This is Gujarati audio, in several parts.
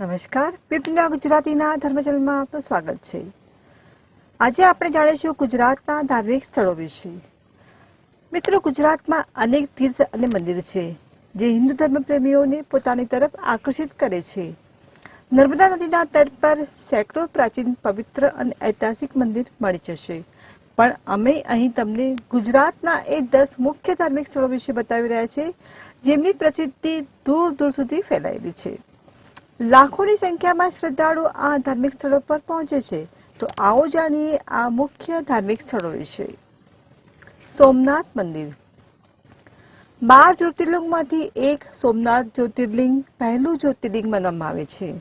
નમસ્કાર. પીપના ગુજરાતીના ધર્મચલમાં આપનું સ્વાગત છે. આજે આપણે જાણીશું ગુજરાતના ધાર્મિક સ્થળો વિશે. મિત્રો, ગુજરાતમાં અનેક તીર્થ અને મંદિર છે, જે હિન્દુ ધર્મ પ્રેમીઓને પોતાની તરફ આકર્ષિત કરે છે. નર્મદા નદીના તટ પર સેંકડો પ્રાચીન, પવિત્ર અને ઐતિહાસિક મંદિર મળી જશે. પણ અમે અહીં તમને ગુજરાતના એ દસ મુખ્ય ધાર્મિક સ્થળો વિશે બતાવી રહ્યા છે જેમની પ્રસિદ્ધિ દૂર દૂર સુધી ફેલાયેલી છે. લાખોની સંખ્યામાં શ્રદ્ધાળુ આ ધાર્મિક સ્થળો પર પહોંચે છે. તો આવો જાણીએ આ મુખ્ય ધાર્મિક સ્થળો વિશે. સોમનાથ મંદિર. બાર જ્યોતિર્લિંગમાંથી એક સોમનાથ જ્યોતિર્લિંગ પહેલું જ્યોતિર્લિંગ માનવામાં આવે છે.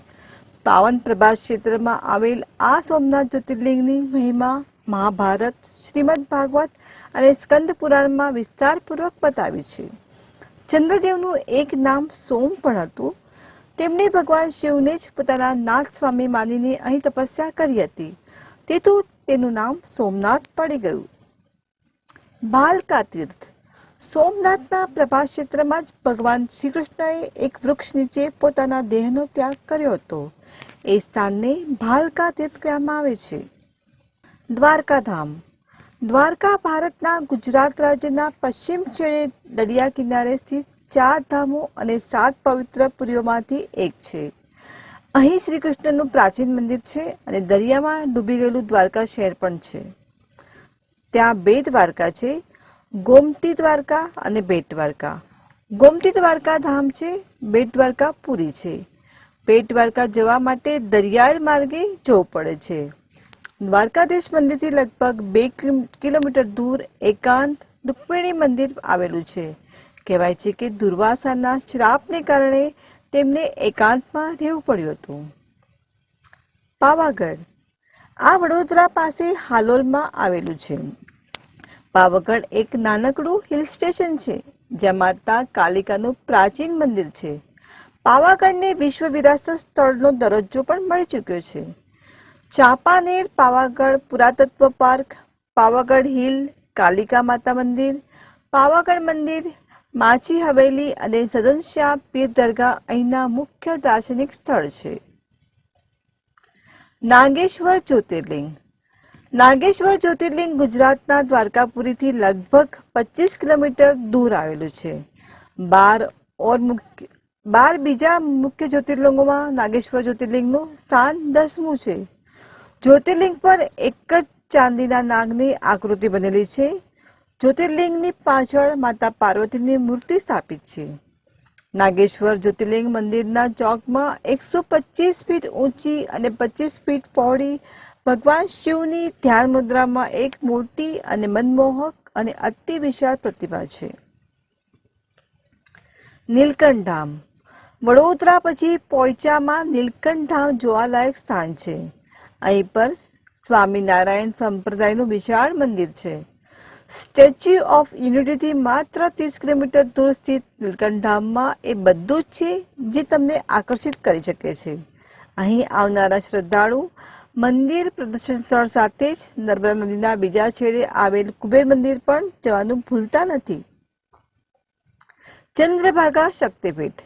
પાવન પ્રભાસ ક્ષેત્રમાં આવેલ આ સોમનાથ જ્યોતિર્લિંગની મહિમા મહાભારત, શ્રીમદ ભાગવત અને સ્કંદ પુરાણમાં વિસ્તારપૂર્વક બતાવી છે. ચંદ્રદેવનું એક નામ સોમ પણ હતું. તેમણે ભગવાન શિવને જ પોતાના નાગ સ્વામી માનીને અહીં તપસ્યા કરી હતી. તેથી તેનું નામ સોમનાથ પડી ગયું. બાલકા તીર્થ સોમનાથના પ્રભાસ ક્ષેત્રમાં જ ભગવાન શ્રી કૃષ્ણએ એક વૃક્ષ નીચે પોતાના દેહનો ત્યાગ કર્યો હતો. એ સ્થાનને ભાલકા તીર્થ કહેવામાં આવે છે. દ્વારકાધામ. દ્વારકા ભારતના ગુજરાત રાજ્યના પશ્ચિમ છેડે દરિયા કિનારે સ્થિત ચાર ધામો અને સાત પવિત્ર પુરીઓમાંથી એક છે. અહીં શ્રી કૃષ્ણનું પ્રાચીન મંદિર છે અને દરિયામાં ડૂબી ગયેલું દ્વારકા શહેર પણ છે. ત્યાં બે દ્વારકા છે, ગોમતી દ્વારકા અને બેટ દ્વારકા. ગોમતી દ્વારકા ધામ છે, બેટ દ્વારકા પુરી છે. બેટ દ્વારકા જવા માટે દરિયાળ માર્ગે જવું પડે છે. દ્વારકાધીશ મંદિરથી લગભગ બે કિલોમીટર દૂર એકાંત દુક્મિણી મંદિર આવેલું છે. કહેવાય છે કે દુર્વાસાના શ્રાપને કારણે તેમને એકાંતમાં રહેવું પડ્યું હતું. પાવાગઢ. આ વડોદરા પાસે હાલોલમાં આવેલું છે. પાવાગઢ એક નાનકડું હિલ સ્ટેશન છે, જ્યાં માતા કાલિકાનું પ્રાચીન મંદિર છે. પાવાગઢને વિશ્વ વિરાસત સ્થળનો દરજ્જો પણ મળી ચૂક્યો છે. ચાંપાનેર પાવાગઢ પુરાતત્વ પાર્ક, પાવાગઢ હિલ, કાલિકા માતા મંદિર, પાવાગઢ મંદિર માછી હવેલી અને સદનશ્યા પીર દરગાહ અહીંના મુખ્ય દાર્શનિક સ્થળ છે. નાગેશ્વર જ્યોતિર્લિંગ. નાગેશ્વર જ્યોતિર્લિંગ ગુજરાતના દ્વારકાપુરીથી લગભગ પચીસ કિલોમીટર દૂર આવેલું છે. બાર ઓર મુખ્ય, બાર બીજા મુખ્ય જ્યોતિર્લિંગોમાં નાગેશ્વર જ્યોતિર્લિંગનું સ્થાન દસમું છે. જ્યોતિર્લિંગ પર એક જ ચાંદીના નાગની આકૃતિ બનેલી છે. જ્યોતિર્લિંગની પાછળ માતા પાર્વતીની મૂર્તિ સ્થાપિત છે. નાગેશ્વર જ્યોતિર્લિંગ મંદિરના ચોકમાં એકસો પચીસ ફીટ ઊંચી અને પચીસ ફીટ પહોળી ભગવાન શિવની ધ્યાન મુદ્રામાં એક મોટી અને મનમોહક અને અતિ વિશાળ પ્રતિમા છે. નીલકંઠ ધામ. વડોદરા પછી પોઈચામાં નીલકંઠ ધામ જોવાલાયક સ્થાન છે. અહીં પર સ્વામિનારાયણ સંપ્રદાયનું વિશાળ મંદિર છે. સ્ટેચ્યુ ઓફ યુનિટીથી માત્ર ત્રીસ કિલોમીટર દૂર સ્થિત નીલકંઠધામમાં એ બધું જ છે જે તમને આકર્ષિત કરી શકે છે. અહીં આવનારા શ્રદ્ધાળુ મંદિર પ્રદર્શન સ્થળ સાથે જ નર્મદા નદીના બીજા છેડે આવેલ કુબેર મંદિર પણ જવાનું ભૂલતા નથી. ચંદ્રભાગા શક્તિપીઠ.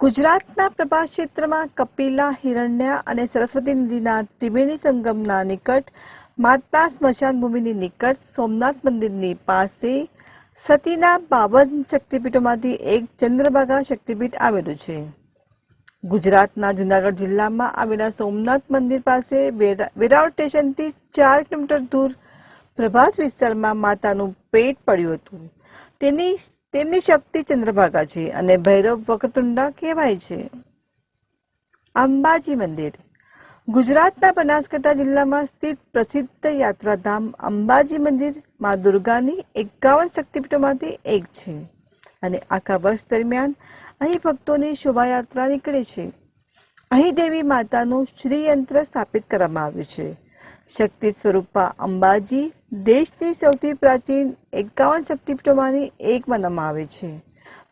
ગુજરાતના પ્રભાસ ક્ષેત્રમાં કપિલા, હિરણ્યા અને સરસ્વતી નદીના ત્રિવેણી સંગમના નિકટ માતા સ્મશાન ભૂમિની નિકટ સોમનાથ મંદિરની પાસે સતીના બાવન શક્તિપીઠોમાંથી એક ચંદ્રભાગા શક્તિપીઠ આવેલું છે. ગુજરાતના જુનાગઢ જિલ્લામાં આવેલા સોમનાથ મંદિર પાસે વેરા- વેરાવળ સ્ટેશનથી ચાર કિલોમીટર દૂર પ્રભાસ વિસ્તારમાં માતાનું પેટ પડ્યું હતું. તેની, તેમની શક્તિ ચંદ્રભાગા છે અને ભૈરવ વક્રતુંડા કહેવાય છે. અંબાજી મંદિર. ગુજરાતના બનાસકાંઠા જિલ્લામાં સ્થિત પ્રસિદ્ધ યાત્રાધામ અંબાજી મંદિર મા દુર્ગાની એકાવન શક્તિપીઠોમાંથી એક છે. અને આખા વર્ષ દરમિયાન અહીં ભક્તોની શોભાયાત્રા નીકળે છે. અહીં દેવી માતાનું શ્રીયંત્ર સ્થાપિત કરવામાં આવ્યું છે. શક્તિ સ્વરૂપા અંબાજી દેશની સૌથી પ્રાચીન એકાવન શક્તિપીઠોમાંની એક માનવામાં આવે છે.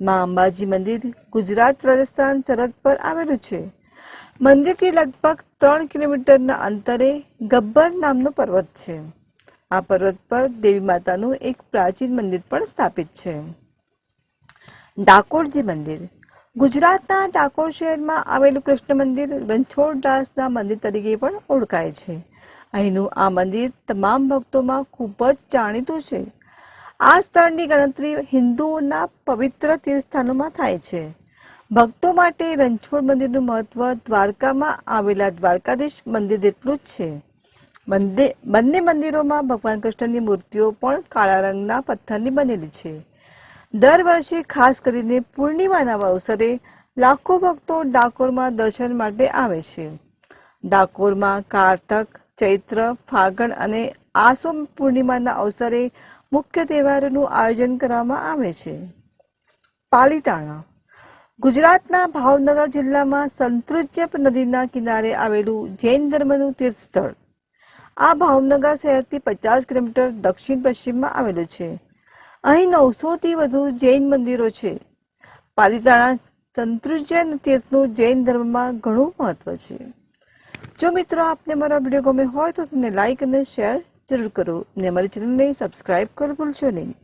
મા અંબાજી મંદિર ગુજરાત રાજસ્થાન સરહદ પર આવેલું છે. મંદિરથી લગભગ ત્રણ કિલોમીટરના અંતરે ગબ્બર નામનો પર્વત છે. આ પર્વત પર દેવી માતાનું એક પ્રાચીન મંદિર પણ સ્થાપિત છે. ડાકોરજી મંદિર. ગુજરાતના ડાકોર શહેરમાં આવેલું કૃષ્ણ મંદિર રણછોડદાસના મંદિર તરીકે પણ ઓળખાય છે. અહીંનું આ મંદિર તમામ ભક્તોમાં ખૂબ જ જાણીતું છે. આ સ્થળની ગણતરી હિન્દુઓના પવિત્ર તીર્થસ્થાનોમાં થાય છે. ભક્તો માટે રણછોડ મંદિરનું મહત્વ દ્વારકામાં આવેલા દ્વારકાધીશ મંદિર જેટલું જ છે. મંદિર બંને મંદિરોમાં ભગવાન કૃષ્ણની મૂર્તિઓ પણ કાળા રંગના પથ્થરની બનેલી છે. દર વર્ષે ખાસ કરીને પૂર્ણિમાના અવસરે લાખો ભક્તો ડાકોરમાં દર્શન માટે આવે છે. ડાકોરમાં કારતક, ચૈત્ર, ફાગણ અને આસો પૂર્ણિમાના અવસરે મુખ્ય તહેવારોનું આયોજન કરવામાં આવે છે. પાલીતાણા ગુજરાતના ભાવનગર જિલ્લામાં સંતૃજ્ય નદીના કિનારે આવેલું જૈન ધર્મનું તીર્થસ્થળ. આ ભાવનગર શહેરથી પચાસ કિલોમીટર દક્ષિણ પશ્ચિમમાં આવેલું છે. અહીં નવસોથી વધુ જૈન મંદિરો છે. પાલિતાણા સંતૃજ્ય તીર્થનું જૈન ધર્મમાં ઘણું મહત્વ છે. જો મિત્રો આપને મારા વીડિયો ગમે હોય તો તેને લાઈક અને શેર જરૂર કરો અને અમારી ચેનલને સબસ્ક્રાઇબ કરવું ભૂલશો નહીં.